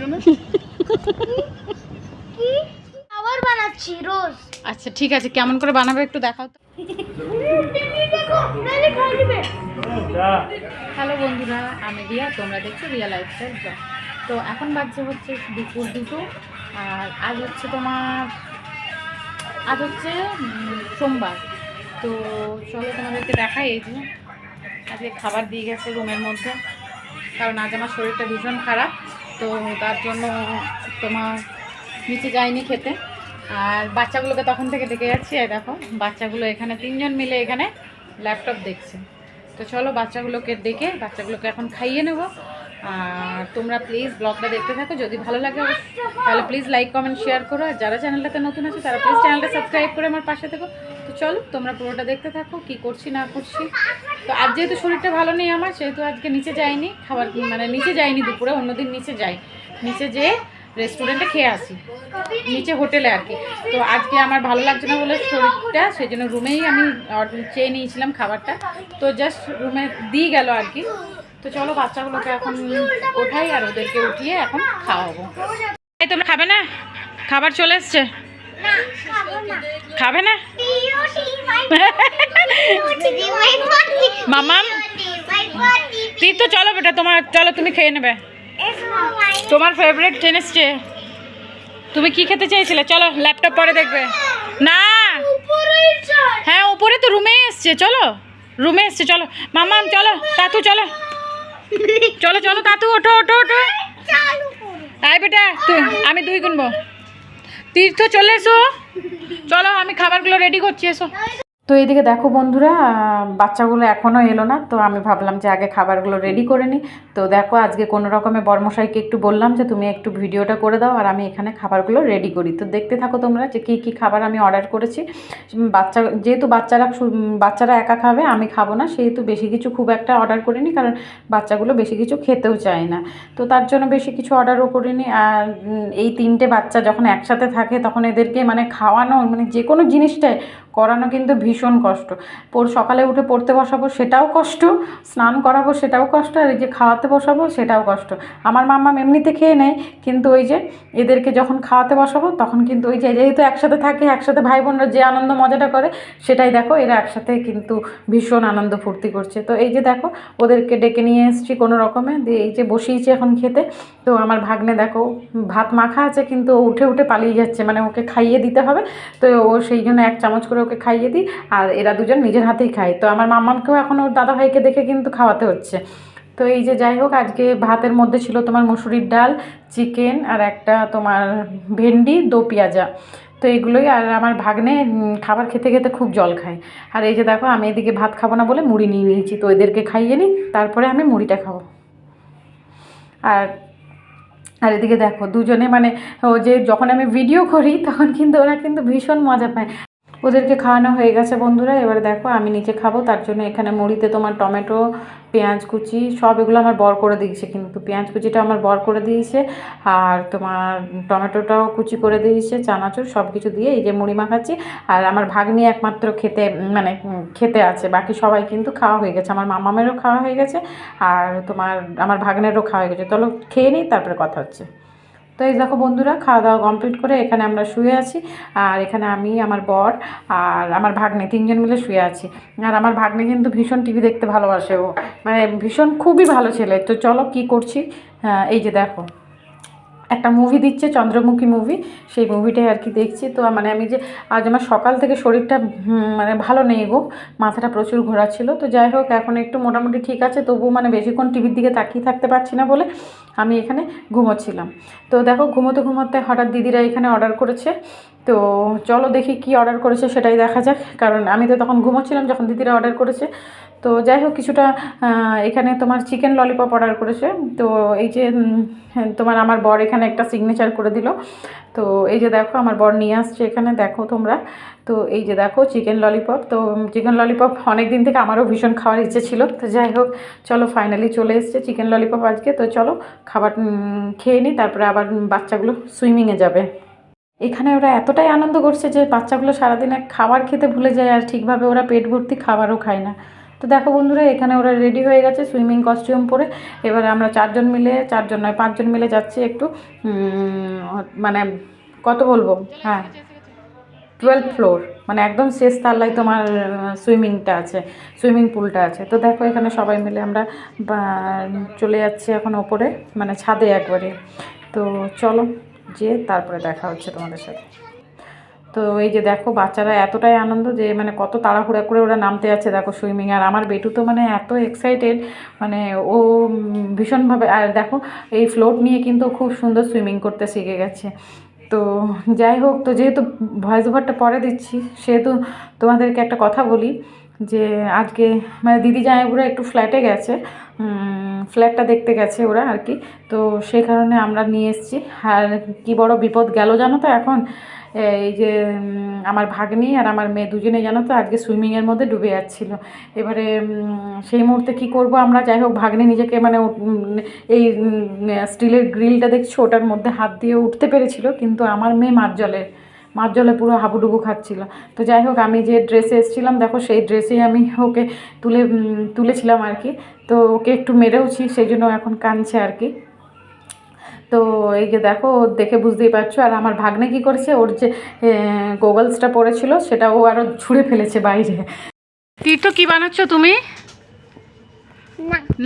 জন্য? আবার বানাচ্ছি রোজ। আচ্ছা ঠিক আছে কেমন করে বানাবে একটু দেখাও তো। হ্যালো বন্ধুরা আমি রিয়া তোমরা দেখছ রিয়া লাইফস্টাইল ব্লগ তো এখন বাজছে হচ্ছে দুপুর দুটো আর আজ হচ্ছে তোমার আজ হচ্ছে সোমবার। তো চলো তোমাদেরকে দেখাই এই যে আজকে খাবার দিয়ে গেছে রুমের মধ্যে। কারণ আজ আমার শরীরটা ভীষণ খারাপ। তো তার জন্য তোমার নিচে যায়নি খেতে। আর বাচ্চাগুলোকে তখন থেকে ডেকে যাচ্ছি আর দেখো, বাচ্চাগুলো এখানে, তিনজন মিলে এখানে ল্যাপটপ দেখছে। তো চলো বাচ্চাগুলোকে ডেকে বাচ্চাগুলোকে এখন খাইয়ে নেব। আর তোমরা প্লিজ ব্লগটা দেখতে থাকো, যদি ভালো লাগে তাহলে প্লিজ লাইক কমেন্ট শেয়ার করো। আর যারা চ্যানেলটাতে নতুন আছে, তারা প্লিজ চ্যানেলটা সাবস্ক্রাইব করে আমার পাশে থেকো। চলো, তোমরা পুরোটা দেখতে থাকো, কি করছি, না করছি। তো আজ যেহেতু শরীরটা ভালো নেই আমার, সেহেতু আজকে নিচে যাইনি, খাবার মানে নিচে যাইনি দুপুরে, অন্যদিন নিচে যাই। নিচে যেয়ে রেস্টুরেন্টে খেয়ে আসি, নিচে হোটেলে আর কি। তো আজকে আমার ভালো লাগছে না বলে শরীরটা সেই জন্য রুমেই আমি চেয়ে নিয়েছিলাম খাবারটা। তো জাস্ট রুমে দিয়ে গেল আর কি। তো চলো, বাচ্চাগুলোকে এখন ওঠাই আর ওদেরকে উঠিয়ে এখন খাওয়াবো। তোমরা খাবে না? খাবার চলে এসছে। খাব না? মামাম তুই তো চলো বেটা, তোমার, চলো, তুমি খেয়ে নেবে। তোমার ফেভারিট ট্রেন এসছে তুমি কি খেতে চেয়েছিলে? চলো ল্যাপটপ পরে দেখবে। না! হ্যাঁ উপরে তো রুমেই এসছে, চলো। রুমে এসছে, চলো। মামাম চলো, তাতু, চলো। চলো চলো, তাতু, ওঠো ওঠো ওঠো। আয় বেটা, তুই, আমি দুই গুনবো। তীর্থ চলে এসো। চলো আমি খাবারগুলো রেডি করছি এসো। তো এইদিকে দেখো বন্ধুরা বাচ্চাগুলো এখনও এলো না তো আমি ভাবলাম যে আগে খাবারগুলো রেডি করে নিই তো দেখো আজকে কোনো রকমে বর্মশাইকে একটু বললাম যে তুমি একটু ভিডিওটা করে দাও আর আমি এখানে খাবারগুলো রেডি করি। তো দেখতে থাকো তোমরা যে কী কী খাবার আমি অর্ডার করেছি। বাচ্চা যেহেতু বাচ্চারা বাচ্চারা একা খাবে আমি খাব না সেহেতু বেশি কিছু খুব একটা অর্ডার করিনি কারণ বাচ্চাগুলো বেশি কিছু খেতেও চায় না। তো তার জন্য বেশি কিছু অর্ডারও করিনি আর এই তিনটে বাচ্চা যখন একসাথে থাকে তখন এদেরকে মানে খাওয়ানো মানে যে কোনো জিনিসটাই করানো কিন্তু ভীষণ কষ্ট। পর সকালে উঠে পড়তে বসাবো সেটাও কষ্ট, স্নান করাবো সেটাও কষ্ট, আর এই যে খাওয়াতে বসাবো সেটাও কষ্ট। আমার মাম্মা এমনিতে খেয়ে নেয়, কিন্তু ওই যে এদেরকে যখন খাওয়াতে বসাবো তখন কিন্তু ওই যে যেহেতু একসাথে থাকে, একসাথে ভাই বোনরা যে আনন্দ মজাটা করে, সেটাই দেখো এরা একসাথে কিন্তু ভীষণ আনন্দ ফুর্তি করছে। তো এই যে দেখো ওদেরকে ডেকে নিয়ে এসেছি কোনো রকমে, দিয়ে এই যে বসিয়েছি এখন খেতে। তো আমার ভাগ্নে দেখো ভাত মাখা আছে, কিন্তু উঠে উঠে পালিয়ে যাচ্ছে মানে ওকে খাইয়ে দিতে হবে। তো ও সেই জন্য এক চামচ করে ওকে খাইয়ে দিই আর এরা দুজন নিজের হাতেই খায়। তো আমার মাম্মামকেও এখন ওর দাদা ভাইকে দেখে কিন্তু খাওয়াতে হচ্ছে। তো এই যে যাই হোক, আজকে ভাতের মধ্যে ছিল তোমার মুসুরির ডাল, চিকেন আর একটা তোমার ভেন্ডি, দো পেঁয়াজা। তো এগুলোই আর আমার ভাগ্নে খাবার খেতে খেতে খুব জল খায়। আর এই যে দেখো, আমি এদিকে ভাত খাব না বলে মুড়ি নিয়ে নিয়েছি, তো এদেরকে খাইয়ে নিই, তারপরে আমি মুড়িটা খাব। আর আর এদিকে দেখো, দুজনে মানে ও যে যখন আমি ভিডিও করি, তখন কিন্তু ওরা কিন্তু ভীষণ মজা পায়। ওদেরকে খাওয়ানো হয়ে গেছে বন্ধুরা, এবার দেখো আমি নিচে খাব, তার জন্য এখানে মুড়িতে তোমার টমেটো, পেঁয়াজ কুচি, সব এগুলো আমার বর করে দিয়েছে কিন্তু। পেঁয়াজ কুচিটা আমার বর করে দিয়েছে আর তোমার টমেটোটাও কুচি করে দিয়েছে, চানাচুর, সব কিছু দিয়ে এই যে মুড়ি মাখাচ্ছি। আর আমার ভাগ্নি একমাত্র খেতে মানে খেতে আছে, বাকি সবাই কিন্তু খাওয়া হয়ে গেছে, আমার মামামেরও খাওয়া হয়ে গেছে আর তোমার, আমার ভাগ্নেরও খাওয়া হয়ে গেছে। চলো খেয়ে নিই, তারপরে কথা হচ্ছে। তো এই দেখো বন্ধুরা, খাওয়া দাওয়া কমপ্লিট করে এখানে আমরা শুয়ে আছি। আর এখানে আমি, আমার বর আর আমার ভাগ্নে, তিনজন মিলে শুয়ে আছি। আর আমার ভাগ্নে কিন্তু ভীষণ টিভি দেখতে ভালোবাসে ও। মানে ভীষণ খুবই ভালো ছেলে। তো চলো কি করছি? হ্যাঁ এই যে দেখো। একটা মুভি দিচ্ছে, চন্দ্রমুখী মুভি সেই মুভিটাই আর কি দেখছি। তো মানে আমি যে, আজ আমার সকাল থেকে শরীরটা মানে ভালো নেই গো, মাথাটা প্রচুর ঘোরাচ্ছিল। তো যাই হোক, এখন একটু মোটামুটি ঠিক আছে তবু মানে বেশিক্ষণ টিভির দিকে তাকিয়ে থাকতে পারছি না বলে আমি এখানে ঘুমোচ্ছিলাম। তো দেখো, ঘুমোতে ঘুমোতে হঠাৎ দিদিরা এখানে অর্ডার করেছে। তো চলো দেখি কি অর্ডার করেছে, সেটাই দেখা যাক। কারণ আমি তো তখন ঘুমোচ্ছিলাম যখন দিদিরা অর্ডার করেছে। তো যাই হোক কিছুটা এখানে তোমার চিকেন ললিপপ অর্ডার করেছে। তো এই যে হ্যাঁ, তোমার আমার বর এখানে একটা সিগনেচার করে দিল। তো এই যে দেখো আমার বর নিয়ে আসছে এখানে দেখো তোমরা। তো এই যে দেখো চিকেন ললিপপ তো চিকেন ললিপপ অনেক দিন থেকে আমারও ভীষণ খাওয়ার ইচ্ছে ছিল। তো যাই হোক চলো ফাইনালি চলে এসছে চিকেন ললিপপ আজকে। তো চলো খাবার খেয়ে নিই তারপরে আবার বাচ্চাগুলো সুইমিংয়ে যাবে। এখানে ওরা এতটাই আনন্দ করছে যে বাচ্চাগুলো সারাদিনে খাবার খেতে ভুলে যায় আর ঠিকভাবে ওরা পেট ভর্তি খাবারও খায় না। তো দেখো বন্ধুরা, এখানে ওরা রেডি হয়ে গেছে সুইমিং কস্টিউম পরে। এবারে আমরা চারজন মিলে, চারজন নয়, পাঁচজন মিলে যাচ্ছি একটু মানে কত বলব? হ্যাঁ টুয়েলভ ফ্লোর মানে একদম শেষ তাল্লায় তোমার সুইমিংটা আছে সুইমিং পুলটা আছে। তো দেখো এখানে সবাই মিলে আমরা চলে যাচ্ছি এখন ওপরে মানে ছাদে একবারে। তো চলো যে তারপরে দেখা হচ্ছে তোমাদের সাথে। তো এই যে দেখো, বাচ্চারা এতটাই আনন্দ যে মানে কত তাড়াহুড়া করে ওরা নামতে যাচ্ছে দেখো সুইমিং। আর আমার বেটু তো মানে এত এক্সাইটেড মানে ও ভীষণভাবে, আর দেখো, এই ফ্লোট নিয়ে কিন্তু খুব সুন্দর সুইমিং করতে শিখে গেছে। তো যাই হোক, তো যেহেতু ভয়েস ওভারটা পরে দিচ্ছি, সেহেতু তোমাদেরকে একটা কথা বলি যে, আজকে মানে দিদি জামাইবুড়া একটু ফ্ল্যাটে গেছে ফ্ল্যাটটা দেখতে গেছে ওরা আর কি। তো সেই কারণে আমরা নিয়ে এসেছি। আর কি বড় বিপদ গেল জানো তো এখন? এই যে আমার ভাগ্নি আর আমার মেয়ে দুজনে জানো তো আজকে সুইমিংয়ের মধ্যে ডুবে যাচ্ছিল। এবারে সেই মুহূর্তে কি করব আমরা? যাই হোক, ভাগ্নি নিজেকে মানে এই স্টিলের গ্রিলটা দেখছি? ওটার মধ্যে হাত দিয়ে উঠতে পেরেছিল, কিন্তু আমার মেয়ে মাছ জলে, মার জলে পুরো হাবুডুবু খাচ্ছিল। তো যাই হোক, আমি যে ড্রেসে এসেছিলাম, দেখো সেই ড্রেসেই আমি ওকে তুলে তুলেছিলাম আর কি। তো ওকে একটু মেরেওছি, সেই জন্য এখন কাঁদছে আর কি। তো এই যে দেখো ও দেখে বুঝতেই পারছ। আর আমার ভাগ্নে কি করেছে? ওর যে গোগলসটা পরেছিল সেটা ও আরও ছুঁড়ে ফেলেছে বাইরে। তীর্থ কি বানাচ্ছ তুমি?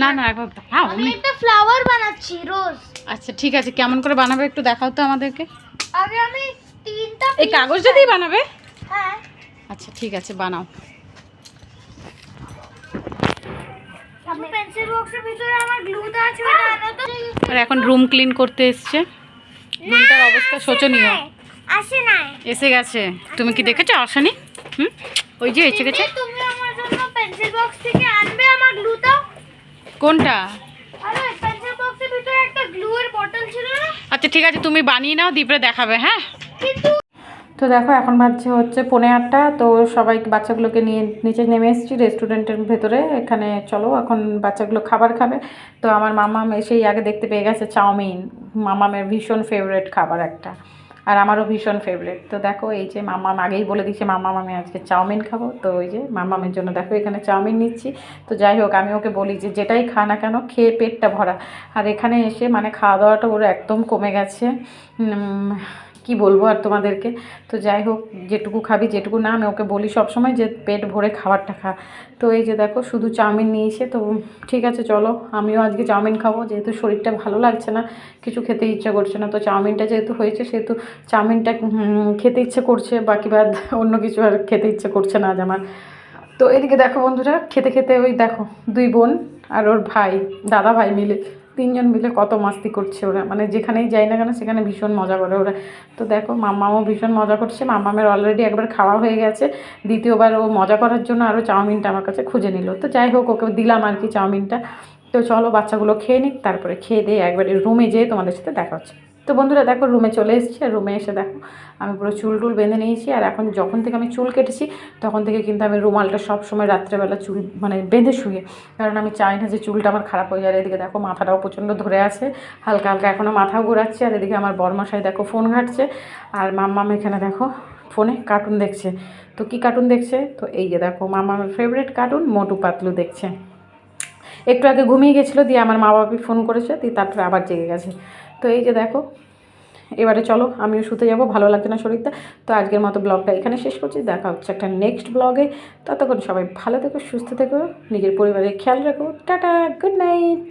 না। না একবার হ্যাঁ আমি একটা ফ্লাওয়ার বানাচ্ছি রোজ আচ্ছা ঠিক আছে কেমন করে বানাবে একটু দেখাও তো আমাদেরকে। আগে আমি তিনটা এই কাগজটা দিয়ে বানাবে? হ্যাঁ। আচ্ছা ঠিক আছে বানাও। পেন্সিল বক্সের ভিতরে আমার আছে ওটা আনো তো আর এখন রুম ক্লিন করতে এসছে। রুমটার অবস্থা শোচনীয়। এসে গেছে। তুমি কি দেখেছ? আসেনি? হুম? ওই যে এসে গেছে। কোনটা? আচ্ছা ঠিক আছে তুমি বানিয়ে নাও দিপরে দেখাবে হ্যাঁ? তো দেখো, এখন বাজছে হচ্ছে পৌনে আটটা। তো সবাই বাচ্চাগুলোকে নিয়ে নিচে নেমে এসেছি রেস্টুরেন্টের ভেতরে। এখানে চলো, এখন বাচ্চাগুলো খাবার খাবে। তো আমার মামাম এসেই আগে দেখতে পেয়ে গেছে চাউমিন। মামামের ভীষণ ফেভারেট খাবার একটা। আর আমারও ভীষণ ফেভারেট তো দেখো, এই যে মামাম আগেই বলে দিচ্ছে মামাম, আমি আজকে চাউমিন খাব। তো ওই যে মামামের জন্য দেখো, এখানে চাউমিন নিচ্ছি। তো যাই হোক, আমি ওকে বলি যে, যেটাই খা না কেন, খেয়ে পেটটা ভরা। আর এখানে এসে মানে খাওয়া দাওয়াটা ওর একদম কমে গেছে। কি বলব আর তোমাদেরকে? তো যাই হোক, যেটুকু খাবি, যেটুকু না, আমি ওকে বলি সব সময় যে পেট ভরে খাবারটা খা। তো এই যে দেখো, শুধু চাউমিন নিয়েছে, তো ঠিক আছে, চলো, আমিও আজকে চাউমিন খাব, যেহেতু শরীরটা ভালো লাগছে না, কিছু খেতে ইচ্ছা করছে না, তো চাউমিনটা যেহেতু হয়েছে, সেহেতু চাউমিনটা খেতে ইচ্ছে করছে, বাকি বাদ অন্য কিছু আর খেতে ইচ্ছে করছে না আজ আমার। তো এদিকে দেখো বন্ধুরা, খেতে খেতে ওই দেখো, দুই বোন আর ওর ভাই, দাদা ভাই মিলে। তিনজন মিলে কত মাস্তি করছে ওরা। মানে যেখানেই যাই না কেন সেখানে ভীষণ মজা করে ওরা। তো দেখো, মাম্মামও ভীষণ মজা করছে। মামামের অলরেডি একবার খাওয়া হয়ে গেছে। দ্বিতীয়বার ও মজা করার জন্য আরও চাউমিনটা আমার কাছে খুঁজে নিল। তো যাই হোক, ওকে দিলাম আর কি চাউমিনটা। তো চলো, বাচ্চাগুলো খেয়ে নিক, তারপরে খেয়ে দিয়ে একবারে রুমে যেয়ে তোমাদের সাথে দেখা হচ্ছে। তো বন্ধুরা দেখো, রুমে চলে এসেছি আর রুমে এসে দেখো, আমি পুরো চুল টুল বেঁধে নিয়েছি আর এখন যখন থেকে আমি চুল কেটেছি, তখন থেকে কিন্তু আমি রুমালটা সব সময় রাত্রেবেলা চুল মানে বেঁধে শুয়ে, কারণ আমি চাই না যে চুলটা আমার খারাপ হয়ে যায় এদিকে দেখো মাথাটাও প্রচণ্ড ধরে আছে, হালকা হালকা এখনও মাথাও ঘোরাচ্ছে আর এদিকে আমার বরমশাই দেখো ফোন ঘাটছে আর মাম্মাম এখানে দেখো ফোনে কার্টুন দেখছে, তো কি কার্টুন দেখছে? তো এই যে দেখো মামামের ফেভারিট কার্টুন, মোটু পাতলু দেখছে। একটু আগে ঘুমিয়ে গেছিল, দিয়ে আমার মা বাপি ফোন করেছে, দিয়ে তারপরে আবার জেগে গেছে। তো এই যে দেখো, এবারে চলো আমিও শুতে যাব, ভালো লাগছে না শরীরটা। তো আজকের মতো ব্লগটা এখানে শেষ করছি, দেখা হচ্ছে একটা নেক্সট ব্লগে ততক্ষণ সবাই ভালো থেকো, সুস্থ থেকো, নিজের পরিবারের খেয়াল রাখো। Tata good night